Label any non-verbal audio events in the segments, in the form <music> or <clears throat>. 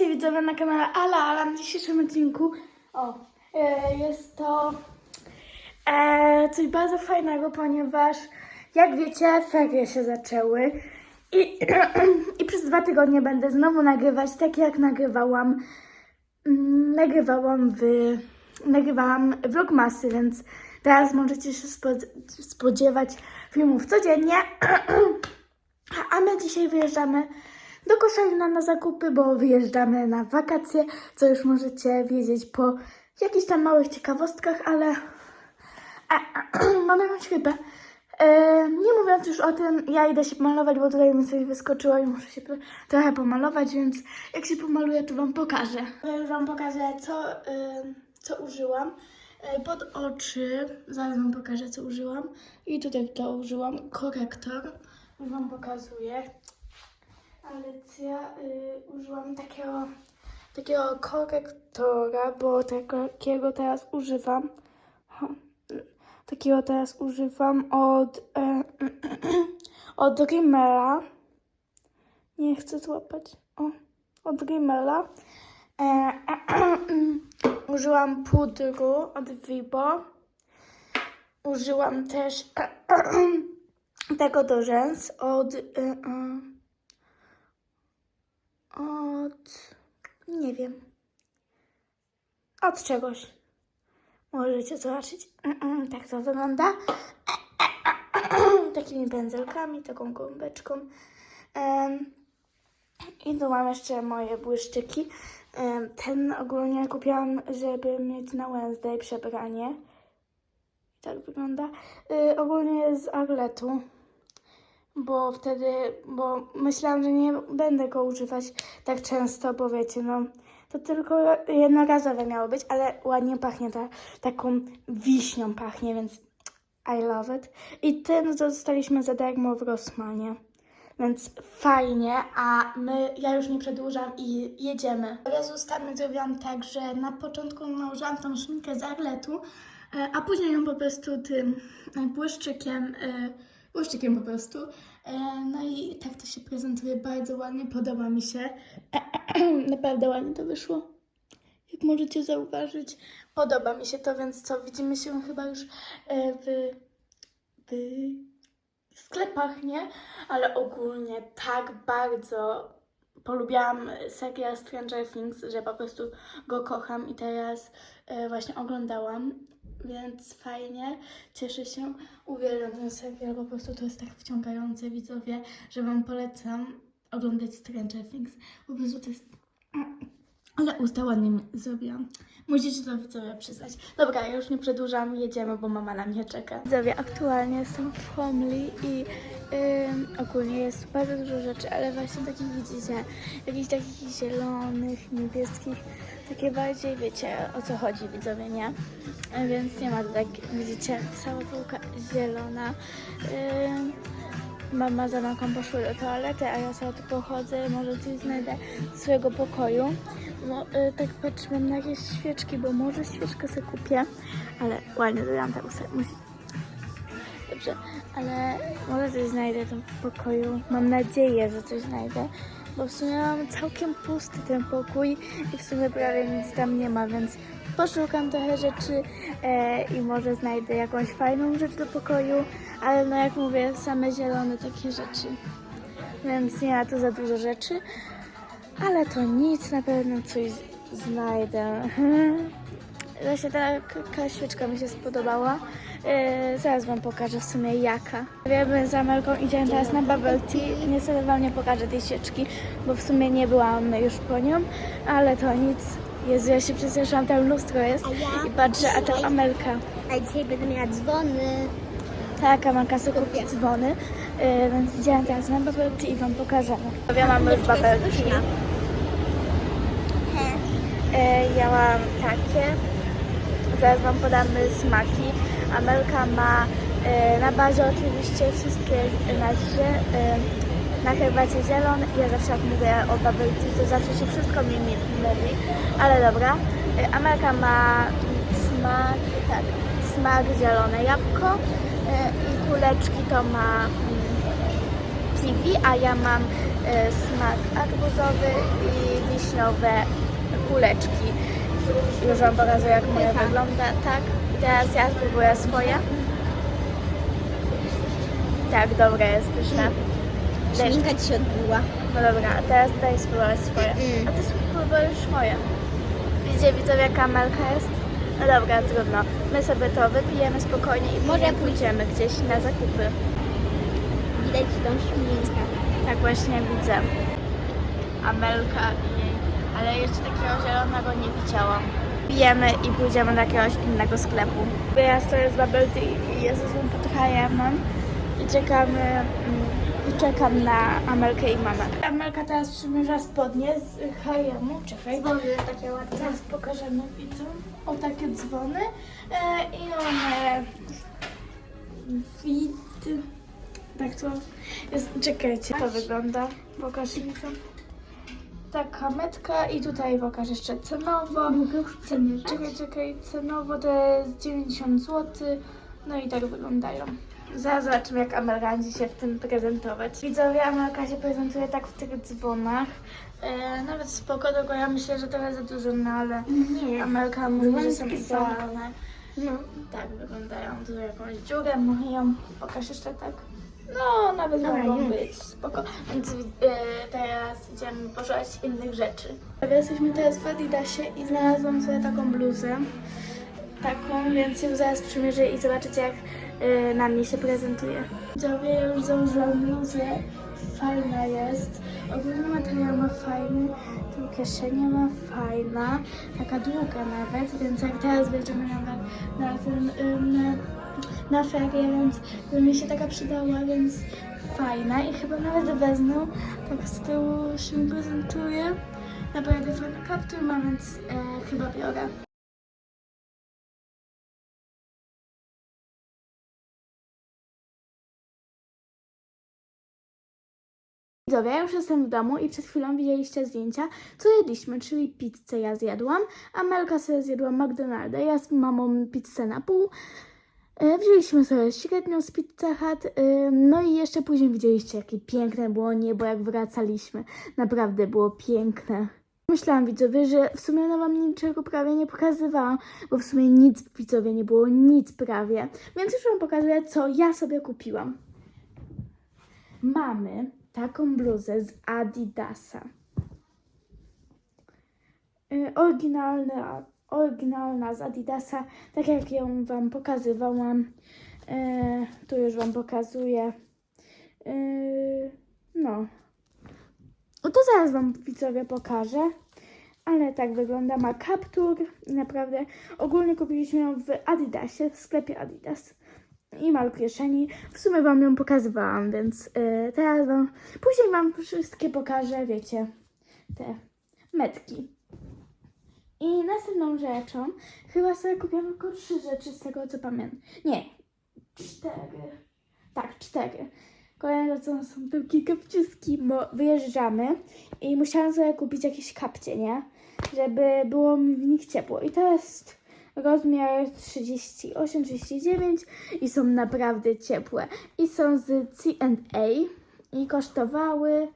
Witajcie widzowie na kanale Ala Ala na dzisiejszym odcinku. O, e, jest to e, coś bardzo fajnego, ponieważ jak wiecie, ferie się zaczęły i, <clears throat> i przez dwa tygodnie będę znowu nagrywać, tak jak nagrywałam. mm, Nagrywałam w nagrywałam vlogmasy, więc teraz możecie się spod- spodziewać filmów codziennie. <clears throat> A my dzisiaj wyjeżdżamy do Koszalina na zakupy, bo wyjeżdżamy na wakacje, co już możecie wiedzieć po jakichś tam małych ciekawostkach, ale <clears throat> mamy jakąś chybę. E, nie mówiąc już o tym, ja idę się pomalować, bo tutaj mi coś wyskoczyło i muszę się trochę pomalować, więc jak się pomaluję, to Wam pokażę. Ja już Wam pokażę, co, y, co użyłam. E, Pod oczy, zaraz Wam pokażę, co użyłam. I tutaj to użyłam, korektor. Już Wam pokazuję. Alicja, y, użyłam takiego, takiego korektora, bo takiego teraz używam. Takiego teraz używam od, e, <clears throat> od Rimmela. Nie chcę złapać. O, od Rimmela. E, <clears throat> użyłam pudru od Vibo. Użyłam też <clears throat> tego do rzęs od... E, e, od. Nie wiem. Od czegoś. Możecie zobaczyć. Tak to wygląda. <clears throat> Takimi pędzelkami, taką gąbeczką. I tu mam jeszcze moje błyszczyki. Ten ogólnie kupiłam, żeby mieć na Wednesday przebranie. Tak wygląda. Y, Ogólnie z Arletu bo wtedy, bo myślałam, że nie będę go używać tak często, bo wiecie, no to tylko jednorazowe miało być, ale ładnie pachnie, ta, taką wiśnią pachnie, więc I love it. I ten dostaliśmy za darmo w Rossmanie. Więc fajnie, a my, ja już nie przedłużam i jedziemy. Ja z ustami zrobiłam tak, że na początku nałożyłam tą szminkę z Arletu, e, a później ją po prostu tym e, błyszczykiem, błyszczykiem po prostu. E, No i tak to się prezentuje bardzo ładnie, podoba mi się. <clears throat> Naprawdę ładnie to wyszło. Jak możecie zauważyć, podoba mi się to, więc co, widzimy się chyba już e, w, w sklepach, nie? Ale ogólnie tak bardzo polubiłam serial Stranger Things, że po prostu go kocham i teraz e, właśnie oglądałam, więc fajnie, cieszę się, uwielbiam ten serial, po prostu to jest tak wciągające, widzowie, że Wam polecam oglądać Stranger Things, po prostu to jest... Ale usta ładnie mi zrobiłam. Musicie to widzowie przyznać. Dobra, ja już nie przedłużam, jedziemy, bo mama na mnie czeka. Widzowie, aktualnie jestem w Homli i ym, ogólnie jest bardzo dużo rzeczy, ale właśnie takich widzicie, jakichś takich zielonych, niebieskich, takie bardziej wiecie o co chodzi widzowie, nie? E, Więc nie ma tak, widzicie, cała półka zielona. Ym, Mama za mamką poszły do toalety, a ja sobie tu pochodzę, może coś znajdę z swojego pokoju. No, y, tak patrzyłam na jakieś świeczki, bo może świeczkę sobie kupię, ale ładnie zrobiłam te usta. Musi... Dobrze, ale może coś znajdę w tym pokoju. Mam nadzieję, że coś znajdę, bo w sumie mam całkiem pusty ten pokój i w sumie prawie nic tam nie ma, więc poszukam trochę rzeczy e, i może znajdę jakąś fajną rzecz do pokoju, ale no jak mówię, same zielone takie rzeczy, więc nie ma tu za dużo rzeczy, ale to nic, na pewno coś znajdę. <laughs> Właśnie taka świeczka mi się spodobała. Yy, zaraz Wam pokażę w sumie jaka. Wiemy z Amelką idziemy teraz na bubble tea. Niestety Wam nie pokażę tej świeczki, bo w sumie nie byłam już po nią, ale to nic. Jezu, ja się przestraszyłam, tam lustro jest ja i patrzę, a dzisiaj- Amelka. A dzisiaj będę miała dzwony. Tak, Amelka sobie kupi dzwony, yy, więc idziemy teraz na bubble tea i Wam pokażemy. Ja mamy już bubble tea. E, Ja mam takie. Zaraz Wam podamy smaki. Amelka ma e, na bazie oczywiście wszystkie na, zie- e, na herbacie zielony. Ja zawsze jak mówię o bubble to zawsze się wszystko mi mi- mówi. Ale dobra. E, Amelka ma smak, tak, smak zielone jabłko e, i kuleczki to ma mm, kiwi, a ja mam smak arbuzowy i wiśniowe kuleczki. Już Wam pokazuję, jak moje Pycha. wygląda. Tak, i teraz ja spróbuję swoje. Tak, dobre jest, pyszne. Też. Ślinka ci się odbiła. No dobra, a teraz daj spróbować swoje. A ty spróbujesz moje. Widzicie widzowie, jaka melka jest? No dobra, trudno. My sobie to wypijemy spokojnie i Może pójdziemy gdzieś na zakupy. Widać tą ślinkę. Tak właśnie widzę. Amelka i jej. Ale jeszcze takiego zielonego nie widziałam. Pijemy i pójdziemy do jakiegoś innego sklepu. Ja stoję z Bubble Tea i jest złym pod H&M i czekamy mm, i czekam na Amelkę i mamę. Amelka teraz przymierza spodnie z H&M. Czekaj. Dzwony takie ładne. Teraz pokażemy widzom. O takie dzwony. E, I one wid... Tak to jest. Czekajcie, to wygląda. Pokaż mi to. Taka metka i tutaj pokaż jeszcze cenowo. Cen, czekaj, czekaj, cenowo to jest 90 zł. No i tak wyglądają. Zaraz zobaczymy, jak Amelka będzie się w tym prezentować. Widzowie, Amelka się prezentuje tak w tych dzwonach. E, nawet spoko, tylko ja myślę, że trochę za dużo, no ale Nie. Amelka mówi, że są Dzwonki są. idealne. No. Tak wyglądają. Tu jakąś dziurę mają. Pokaż jeszcze tak. No, nawet Dobra, mogą być. Spoko. Więc yy, teraz idziemy poszukać innych rzeczy. Jesteśmy teraz w Adidasie i znalazłam sobie taką bluzę. Taką, więc ją zaraz przymierzę i zobaczycie jak yy, na mnie się prezentuje. Widzowie, już założyłam bluzę. Fajna jest. Ogólnie materiał ma fajny. Tu kieszenie ma fajna. Taka długa nawet, więc jak teraz będziemy nawet na ten, ym, na, na ferie, więc by mi się taka przydała, więc fajna i chyba nawet wezmę. Tak z tyłu się prezentuje. Naprawdę fajny kaptur ma, więc e, chyba biorę. Widzowie, ja już jestem w domu i przed chwilą widzieliście zdjęcia, co jedliśmy, czyli pizzę ja zjadłam, a Melka sobie zjadła McDonalda. Ja z mamą pizzę na pół. E, Wzięliśmy sobie średnią z Pizza Hut, e, no i jeszcze później widzieliście, jakie piękne było niebo, jak wracaliśmy. Naprawdę było piękne. Myślałam, widzowie, że w sumie no wam niczego prawie nie pokazywałam, bo w sumie nic, widzowie, nie było nic prawie. Więc już wam pokazuję, co ja sobie kupiłam. Mamy taką bluzę z Adidasa. Y, Oryginalna, oryginalna z Adidasa, tak jak ją Wam pokazywałam. Y, tu już Wam pokazuję. Y, no. No to zaraz Wam widzowie pokażę. Ale tak wygląda, ma kaptur naprawdę ogólnie kupiliśmy ją w Adidasie, w sklepie Adidas i ma kieszeni. W sumie Wam ją pokazywałam, więc y, teraz Wam, później Wam wszystkie pokażę, wiecie, te metki. I następną rzeczą, chyba sobie kupiłam tylko trzy rzeczy z tego, co pamiętam. Nie, cztery. Tak, cztery. Kolejne rzeczą są tylko kapciuski, bo wyjeżdżamy i musiałam sobie kupić jakieś kapcie, nie? Żeby było mi w nich ciepło. I to jest rozmiar 38-39 i są naprawdę ciepłe. I są z C&A i kosztowały,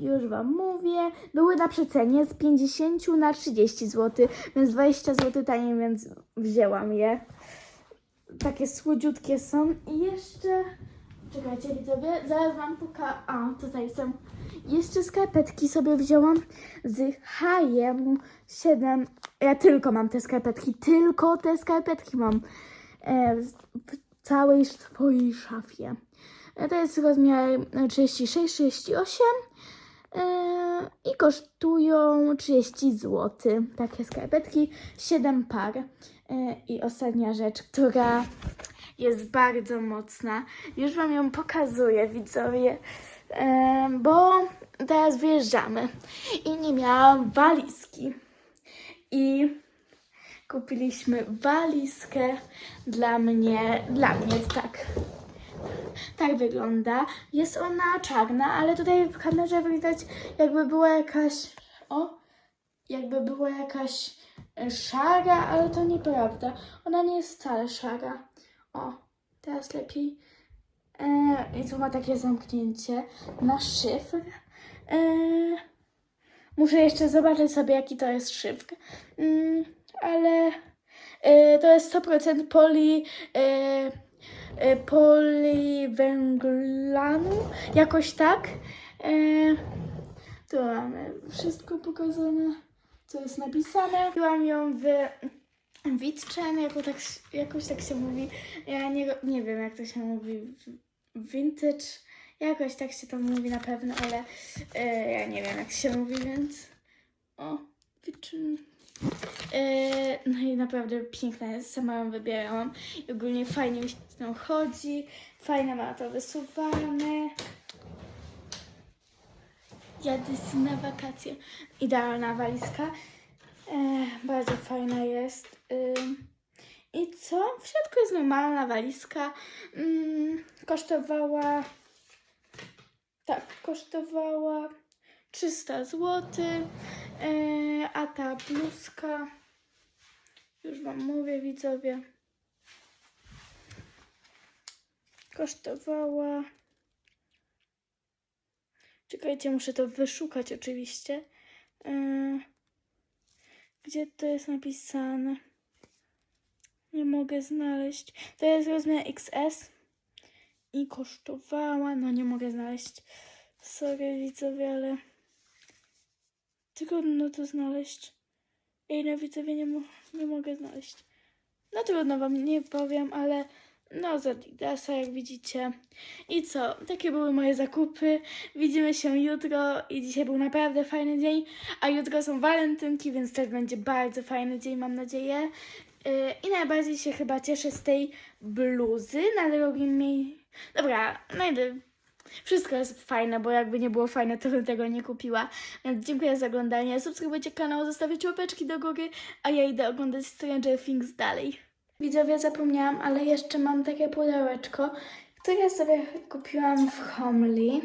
już Wam mówię, były na przecenie z 50 na 30 zł, więc 20 zł taniej, więc wzięłam je. Takie słodziutkie są i jeszcze, czekajcie widzowie, zaraz Wam poka... A, tutaj są. Jeszcze skarpetki sobie wzięłam z H&M 7. Ja tylko mam te skarpetki, tylko te skarpetki mam e, w całej swojej szafie. E, To jest rozmiar 36-38 e, i kosztują 30 zł. Takie skarpetki, 7 par. E, I ostatnia rzecz, która jest bardzo mocna. Już Wam ją pokazuję, widzowie, e, bo teraz wyjeżdżamy i nie miałam walizki. I kupiliśmy walizkę dla mnie, dla mnie, tak. Tak wygląda. Jest ona czarna, ale tutaj w kamerze widać jakby była jakaś, o, jakby była jakaś e, szara, ale to nieprawda. Ona nie jest wcale szara. O, teraz lepiej. E, I tu ma takie zamknięcie na szyfr. Yy, muszę jeszcze zobaczyć sobie, jaki to jest szyfr. Yy, ale to jest 100% poli. Poliwęglanu, jakoś tak. Y, tu mamy wszystko pokazane, co jest napisane. Kupiłam ją w Witchen, jako tak, jakoś tak się mówi. Ja nie, nie wiem, jak to się mówi. Vintage, jakoś tak się to mówi na pewno, ale y, ja nie wiem, jak się mówi, więc. O, Witchen. Yy, no i naprawdę piękna jest, sama ją wybierałam i ogólnie fajnie mi się z nią chodzi, fajne ma to wysuwane. Jadę na wakacje. Idealna walizka. E, bardzo fajna jest. Ym, I co? W środku jest normalna walizka. Ym, kosztowała. Tak, kosztowała 300 zł. E, a ta bluzka. Już Wam mówię, widzowie. Kosztowała. Czekajcie, muszę to wyszukać oczywiście. E, gdzie to jest napisane? Nie mogę znaleźć. To jest rozmiar XS i kosztowała. No nie mogę znaleźć. Sorry widzowie, ale trudno to znaleźć. Ej, no widzowie, nie, mo- nie mogę znaleźć. No trudno wam nie powiem, ale no z Adidasa, jak widzicie. I co? Takie były moje zakupy. Widzimy się jutro i dzisiaj był naprawdę fajny dzień, a jutro są walentynki, więc też będzie bardzo fajny dzień, mam nadzieję. Yy, I najbardziej się chyba cieszę z tej bluzy na drugim miejscu. Dobra, najdę. Wszystko jest fajne, bo jakby nie było fajne, to bym tego nie kupiła. Więc dziękuję za oglądanie. Subskrybujcie kanał, zostawiacie łapeczki do góry, a ja idę oglądać Stranger Things dalej. Widzowie, zapomniałam, ale jeszcze mam takie pudełeczko, które sobie kupiłam w Homely.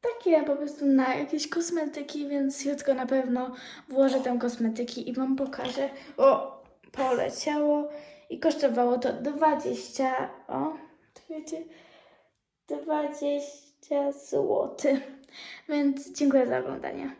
Takie po prostu na jakieś kosmetyki, więc jutro na pewno włożę tam kosmetyki i Wam pokażę. O, poleciało i kosztowało to 20, o, czekajcie, 20 zł. Więc dziękuję za oglądanie.